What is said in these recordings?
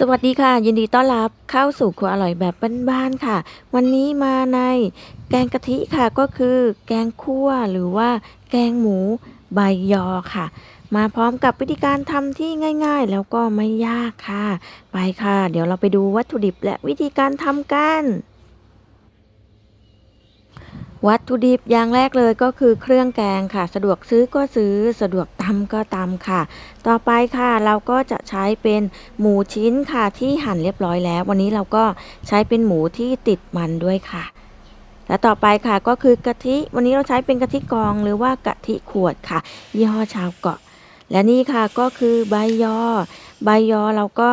สวัสดีค่ะ ยินดีต้อนรับเข้าสู่ครัวอร่อยแบบบ้านๆค่ะ วันนี้มาในแกงกะทิค่ะก็คือแกงคั่วหรือว่าแกงหมูใบยอค่ะ มาพร้อมกับวิธีการทำที่ง่าย ๆ แล้วก็ไม่ยากค่ะ ไปค่ะ เดี๋ยวเราไปดูวัตถุดิบและวิธีการทำกัน วัตถุดิบอย่างแรกเลยก็คือเครื่องแกงค่ะ สะดวกซื้อก็ซื้อสะดวกตำก็ตำค่ะ ต่อไปค่ะเราก็จะใช้เป็นหมูชิ้นค่ะที่หั่นเรียบร้อยแล้ว วันนี้เราก็ใช้เป็นหมูที่ติดมันด้วยค่ะ และต่อไปค่ะก็คือกะทิ วันนี้เราใช้เป็นกะทิกองหรือว่ากะทิขวดค่ะ ยี่ห้อชาวเกาะ และนี่ค่ะก็คือใบยอ ใบยอเราก็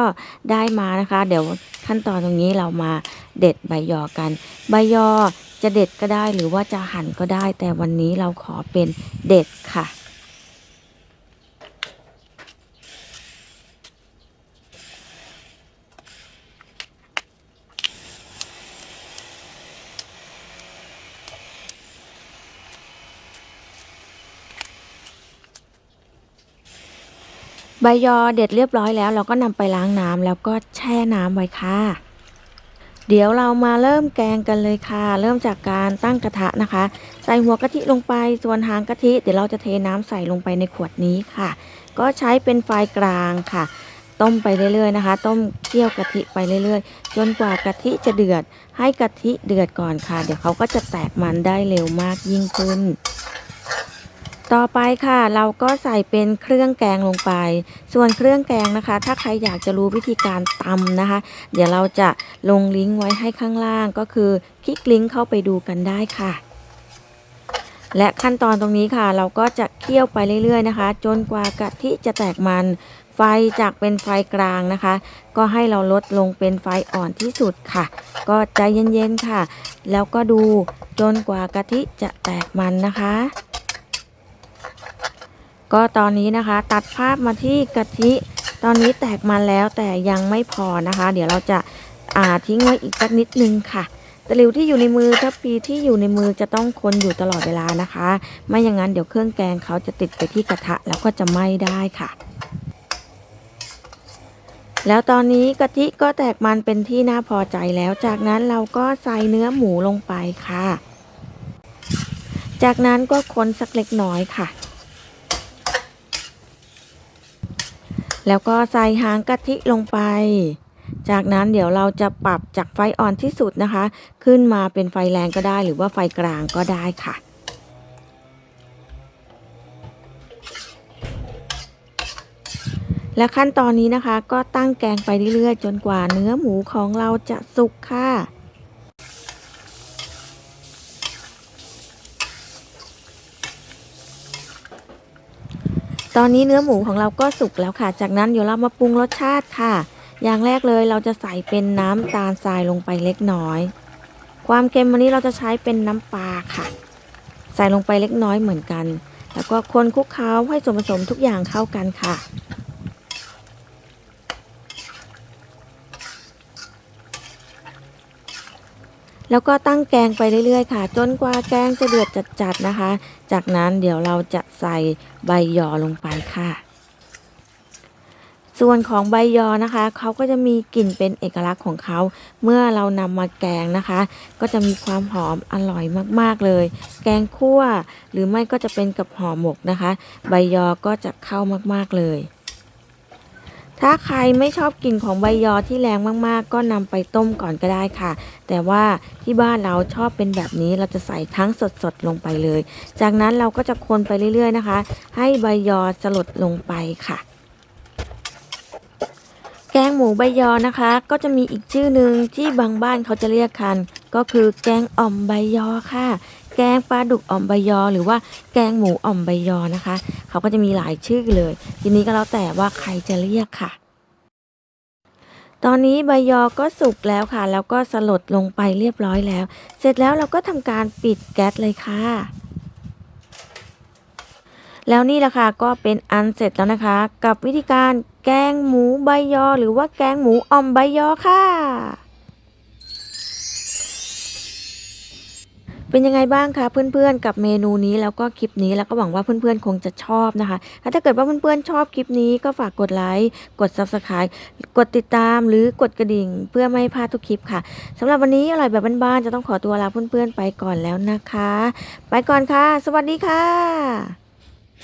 ได้มานะคะ เดี๋ยวขั้นตอนตรงนี้เรามาเด็ดใบยอกัน ใบยอ จะเด็ดก็ได้หรือว่าจะหั่นก็ได้ แต่วันนี้เราขอเป็นเด็ดค่ะ ใบยอเด็ดเรียบร้อยแล้ว เราก็นำไปล้างน้ำแล้วก็แช่น้ำไว้ค่ะ เดี๋ยวเรามาเริ่มแกงกันเลยค่ะ เริ่มจากการตั้งกระทะนะคะ ใส่หัวกะทิลงไปส่วนหางกะทิเดี๋ยวเราจะเทน้ำใส่ลงไปในขวดนี้ค่ะ ก็ใช้เป็นไฟกลางค่ะ ต้มไปเรื่อยๆนะคะ ต้มเคี่ยวกะทิไปเรื่อยๆ จนกว่ากะทิจะเดือด ให้กะทิเดือดก่อนค่ะ เดี๋ยวเขาก็จะแตกมันได้เร็วมากยิ่งขึ้น ต่อไปค่ะ เราก็ใส่เป็นเครื่องแกงลงไป ส่วนเครื่องแกงนะคะ ถ้าใครอยากจะรู้วิธีการตำนะคะ เดี๋ยวเราจะลงลิงก์ไว้ให้ข้างล่างก็คือคลิกลิงก์เข้าไปดูกันได้ค่ะ และขั้นตอนตรงนี้ค่ะ เราก็จะเคี่ยวไปเรื่อยๆนะคะ จนกว่ากะทิจะแตกมัน ไฟจากเป็นไฟกลางนะคะ ก็ให้เราลดลงเป็นไฟอ่อนที่สุดค่ะ ก็ใจเย็นๆค่ะ แล้วก็ดูจนกว่ากะทิจะแตกมันนะคะ ก็ตอนนี้นะคะ ตัดภาพมาที่กะทิ ตอนนี้แตกมันแล้วแต่ยังไม่พอนะคะ เดี๋ยวเราจะอ่าทิ้งไว้อีกสักนิดนึงค่ะตะหลิวที่อยู่ในมือถ้าปีที่อยู่ในมือจะต้องคนอยู่ตลอดเวลานะคะ ไม่อย่างนั้นเดี๋ยวเครื่องแกงเขาจะติดไปที่กระทะแล้วก็จะไหม้ได้ค่ะ แล้วตอนนี้กะทิก็แตกมันเป็นที่น่าพอใจแล้ว จากนั้นเราก็ใส่เนื้อหมูลงไปค่ะ จากนั้นก็คนสักเล็กน้อยค่ะ แล้วก็ใส่หางกะทิลงไป จากนั้นเดี๋ยวเราจะปรับจากไฟอ่อนที่สุดนะคะ ขึ้นมาเป็นไฟแรงก็ได้หรือว่าไฟกลางก็ได้ค่ะและขั้นตอนนี้นะคะก็ตั้งแกงไปเรื่อยๆ จนกว่าเนื้อหมูของเราจะสุกค่ะ ตอนนี้เนื้อหมูของเราก็สุกแล้วค่ะ จากนั้นเดี๋ยวเรามาปรุงรสชาติค่ะ อย่างแรกเลยเราจะใส่เป็นน้ำตาลทรายลงไปเล็กน้อย ความเค็มวันนี้เราจะใช้เป็นน้ำปลาค่ะ ใส่ลงไปเล็กน้อยเหมือนกัน แล้วก็คนคลุกเคล้าให้ส่วนผสมทุกอย่างเข้ากันค่ะ แล้วก็ตั้งแกงไปเรื่อยๆค่ะ จนกว่าแกงจะเดือดจัดๆนะคะ จากนั้นเดี๋ยวเราจะใส่ใบยอลงไปค่ะ ส่วนของใบยอนะคะเขาก็จะมีกลิ่นเป็นเอกลักษณ์ของเขาเมื่อเรานำมาแกงนะคะ ก็จะมีความหอมอร่อยมากๆเลย แกงคั่ว หรือไม่ก็จะเป็นกับห่อหมกนะคะ ใบยอก็จะเข้ามากๆเลย ถ้าใครไม่ชอบกลิ่นของใบยอที่แรงมากๆ ก็นำไปต้มก่อนก็ได้ค่ะ แต่ว่าที่บ้านเราชอบเป็นแบบนี้เราจะใส่ทั้งสดๆลงไปเลย จากนั้นเราก็จะคนไปเรื่อยๆนะคะ ให้ใบยอสลดลงไปค่ะ แกงหมูใบยอนะคะ ก็จะมีอีกชื่อหนึ่งที่บางบ้านเขาจะเรียกกัน ก็คือแกงอ่อมใบยอค่ะ แกงปลาดุกอ่อมใบยอ หรือว่าแกงหมูอ่อมใบยอนะคะ เขาก็จะมีหลายชื่อเลย ทีนี้ก็แล้วแต่ว่าใครจะเรียกค่ะ ตอนนี้ใบยอก็สุกแล้วค่ะ แล้วก็สลดลงไปเรียบร้อยแล้ว เสร็จแล้วเราก็ทำการปิดแก๊สเลยค่ะแล้วนี่แหละค่ะก็เป็นอันเสร็จแล้วนะคะ กับวิธีการแกงหมูใบยอ หรือว่าแกงหมูอ่อมใบยอค่ะ เป็นยังไงบ้างคะเพื่อนๆ กับเมนูนี้แล้วก็คลิปนี้แล้วก็หวังว่าเพื่อนๆ คงจะชอบนะคะ ถ้าเกิดว่าเพื่อนๆ ชอบคลิปนี้ก็ฝากกดไลค์ กด subscribe กดติดตามหรือกดกระดิ่งเพื่อไม่พลาดทุกคลิปค่ะสำหรับวันนี้อร่อยแบบบ้านๆ จะต้องขอตัวลาเพื่อนๆ ไปก่อนแล้วนะคะ ไปก่อนค่ะ สวัสดีค่ะ